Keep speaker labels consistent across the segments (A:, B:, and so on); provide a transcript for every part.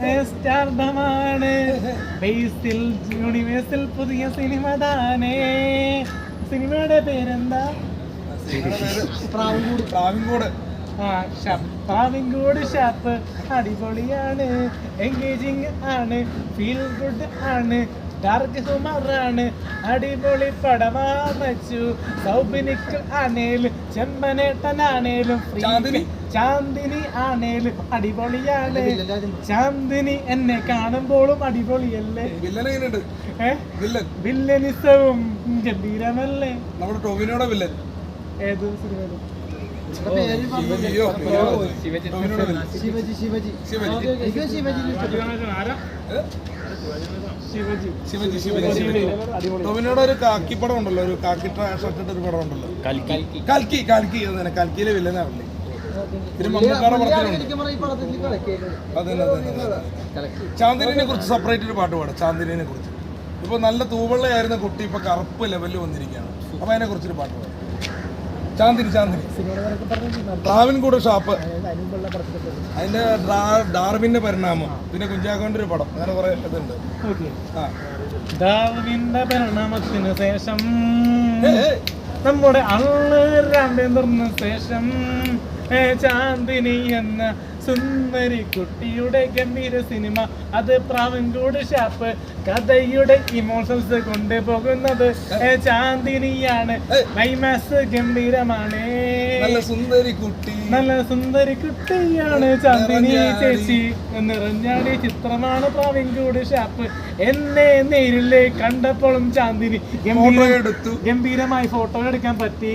A: സ്റ്റാർഡമാണ് ബേസിൽ യൂണിവേഴ്സിൽ പുതിയ സിനിമ താനേ. സിനിമയുടെ പേരെന്താ?
B: പ്രാവിൻകൂട് പ്രാവിൻകൂട്.
A: ആ പ്രാവിൻകൂട് ഷാപ്പ് അടിപൊളിയാണ്. എൻഗേജിങ് ആണ് ഫീൽ ഗുഡ് ആണ്. ആണ് അടിപൊളി പടമാച്ചു സൗബിനിക്ക് ആണേലും ചെമ്പനേട്ടനാണേലും
B: ചാന്ദിനി?
A: ആണേലും അടിപൊളിയാണ്. ചാന്ദിനി എന്നെ കാണുമ്പോഴും അടിപൊളിയല്ലേ? വില്ലനിസവും ഗംഭീരമല്ലേ?
B: നമ്മുടെ ടൊവിനോടെ വില്ലൻ.
A: ഏത് സിനിമയിലും.
C: ശിവജി ശിവജി
B: ശിവജി.
A: അടിപൊളി
B: ഒരു കാക്കി പടം ഉണ്ടല്ലോ ഒരു കാക്കി ഷർട്ടിട്ട് ഒരു പടം ഉണ്ടല്ലോ. കൽക്കി. കൽക്കി അത് തന്നെ. കൽക്കിയിലെ വില്ലനാ പുള്ളി. പിന്നെ മമ്മൂക്കാടെ പടത്തിലുണ്ട്.
C: ഈ പടത്തിൽ കളിക്കേക്കുന്നത്
B: അതന്നെ അതന്നെ അതന്നെ. ചാന്ദിനിനെ കുറിച്ച് സെപ്പറേറ്റ് ഒരു പാട്ട് പാടാം ചാന്ദിനിനെ കുറിച്ച്. ഇപ്പൊ നല്ല തൂവെള്ളയായിരുന്ന കുട്ടി ഇപ്പൊ കറുപ്പ് ലെവലിൽ വന്നിരിക്കുകയാണ്. അപ്പൊ അതിനെ കുറിച്ചൊരു പാട്ട് പാടാം. ചാന്ദിനി
A: ചാന്തിരി.
B: ട്രാവിൻകൂട് ഷാപ്പ് അതിന്റെ ഡാർവിന്റെ പരിണാമം. പിന്നെ കുഞ്ചാക്കോന്റെ ഒരു പടം. അങ്ങനെ കുറെ ഇതുണ്ട്.
A: ഡാർവിന്റെ പരിണാമത്തിന് ശേഷം നമ്മുടെ അള്ള് രണ്ടിന് ശേഷം ഏ, ചാന്ദിനി എന്ന സുന്ദരി കുട്ടിയുടെ ഗംഭീര സിനിമ. അത് പ്രാവൻകൂട് ഷാപ്പ്. കഥയുടെ ഇമോഷൻസ് കൊണ്ടുപോകുന്നത് ചാന്ദിനിയാണ്. മൈമാസ് ഗംഭീരമാണ്.
B: നല്ല സുന്ദരി കുട്ടി.
A: നല്ല സുന്ദരി കുട്ടിയാണ് ചാന്ദിനി. ചേച്ചി. നിറഞ്ഞാടി ചിത്രമാണ് പ്രാവിൻകൂട് ഷാപ്പ്. എന്നെ നേരിലെ കണ്ടപ്പോഴും ചാന്ദിനി
B: എടുത്തു.
A: ഗംഭീരമായി ഫോട്ടോ എടുക്കാൻ പറ്റി.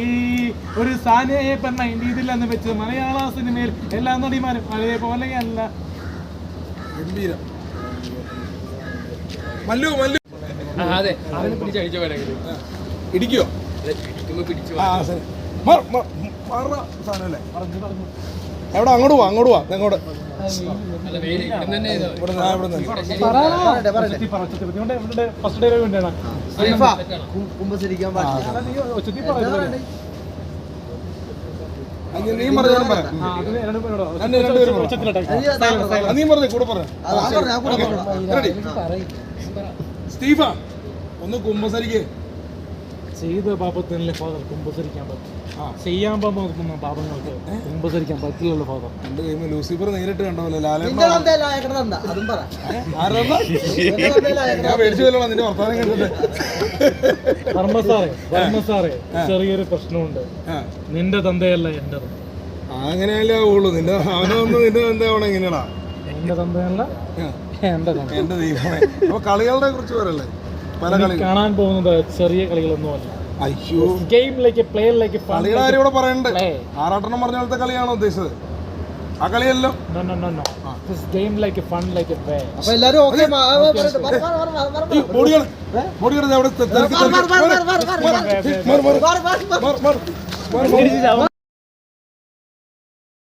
A: ഒരു സാനിയെ പെൺ മൈൻഡ് ചെയ്തില്ലെന്ന് വെച്ച് മലയാള സിനിമയിൽ എല്ലാ നടിമാരും അതേപോലെയല്ല
B: ഗംഭീരം. മല്ലു മല്ലു.
D: അതെ. അവനെ പിടിച്ചടിച്ച
B: ആ, ഇടിക്കോ? എവിടെ? അങ്ങോട്ട് പോവാ അങ്ങോട്ട് പോവാ അങ്ങോട്ട്
D: അല്ല
A: first dialogue വേണ്ടിയാണ്.
C: ഖലീഫ, കു- കുമ്പസരിക്കാൻ പാടില്ല
A: അല്ല, നീ
B: പറഞ്ഞാലും പറയാം. പറഞ്ഞു കൂടെ സ്റ്റീഫ ഒന്ന് കുമ്പസരിക്ക്.
A: ചെയ്ത പാപത്തിനല്ലേ ഫാദർ കുമ്പസരിക്കാൻ പറ്റും
B: ആ
A: ചെയ്യാൻ പോകുന്ന പാപങ്ങൾക്ക് കുമ്പസരിക്കാൻ പറ്റില്ലല്ലോ ഫാദർ
B: രണ്ട് കഴിയുമ്പോ ലൂസിഫർ നേരിട്ട്
C: കണ്ടോ
B: ഞാൻ പോലുള്ള നിന്റെ വർത്തമാനം കണ്ടിട്ട്
A: ധർമ്മ സാറേ ചെറിയൊരു പ്രശ്നമുണ്ട്.
B: ആ
A: നിന്റെ തന്തയല്ല എന്റെ
B: ആ, അങ്ങനെയല്ലേ ഉള്ളൂ നിന്റെ അവനൊന്നും നിന്റെ എന്താ ആവണം എങ്ങനെയാടാ?
A: നിന്റെ തന്തയല്ല എന്റെ
B: എന്റെ ദൈവമേ. അപ്പൊ കളികളുടെ കുറിച്ച് പറയല്ലേ? പല കളി
A: കാണാൻ പോകുന്നത് ചെറിയ കളികളൊന്നുമല്ല
B: അയ്യോ.
A: ഗെയിമിലേക്ക് പ്ലെയറിലേക്ക്
B: കളിയുടെ കാര്യം ഇവിടെ പറയണ്ട്. ആറാട്ടെണ്ണം പറഞ്ഞ പോലത്തെ കളിയാണോ ഉദ്ദേശിച്ചത്? ആ കളിയല്ലോ.
A: No no no. This game like fun like a a play.
C: അപ്പൊ എല്ലാരും ഓക്കെ
B: ഈ ബോഡികൾ ബോഡികൾ അവിടെ തെരക്കി തെരക്കി മാറ്, മാറ്, മാറ്, മാറ്, മാറ്.